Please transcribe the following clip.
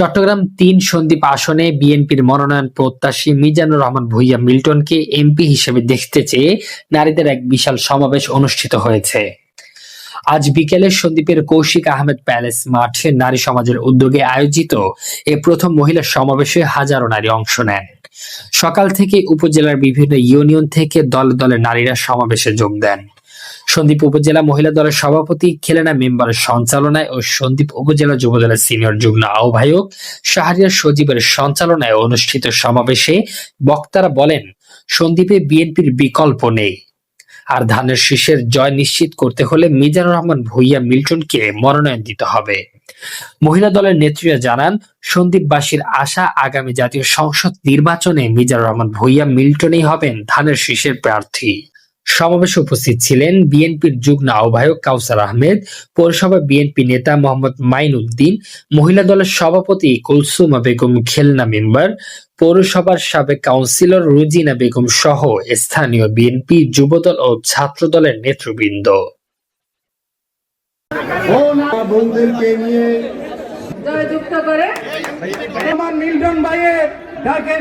চট্টগ্রাম তিন সন্দ্বীপ আসনে বিএনপির মনোনয়ন প্রত্যাশী মিজানুর রহমান ভুইয়া মিল্টনকে এমপি হিসেবে দেখতে চেয়ে নারীদের এক বিশাল সমাবেশ অনুষ্ঠিত হয়েছে। আজ বিকেলে সন্দ্বীপের কৌশিক আহমেদ প্যালেস মাঠে নারী সমাজের উদ্যোগে আয়োজিত এ প্রথম মহিলা সমাবেশে হাজারো নারী অংশ নেন। সকাল থেকে উপজেলার বিভিন্ন ইউনিয়ন থেকে দলে দলে নারীরা সমাবেশে যোগ দেন। সন্দ্বীপ উপজেলা মহিলা দলের সভাপতি, খেলেনা মেম্বারের সঞ্চালনায় ও সন্দ্বীপ উপজেলা যুবদলের সিনিয়র যুগ্ম আহ্বায়ক, শাহরিয়ার সজীবের সঞ্চালনায় অনুষ্ঠিত সমাবেশে বক্তারা বলেন সন্দ্বীপে বিএনপির বিকল্প নেই। আর ধানের শীষের জয় নিশ্চিত করতে হলে মিজানুর রহমান ভুইয়া মিল্টনকে মনোনয়ন দিতে হবে। মহিলা দলের নেত্রীরা জানান, সন্দীপবাসীর আশা আগামী জাতীয় সংসদ নির্বাচনে মিজানুর রহমান ভুইয়া মিল্টনই হবেন ধানের শীষের প্রার্থী। সমাবেশে উপস্থিত ছিলেন বিএনপির যুগ্ম আহ্বায়ক কাউসার আহমেদ পৌরসভা বিএনপি নেতা মোহাম্মদ মাইন উদ্দিন মহিলা দলের সভাপতি কুলসুমা বেগম খেলনা মেম্বার পৌরসভার সাবেক কাউন্সিলর রুজিনা বেগম সহ স্থানীয় বিএনপি যুবদল ও ছাত্র দলের নেতৃবৃন্দ। নিয়ে জয়যুক্ত করে আমার মিল্টন ভাইয়ের ডাকে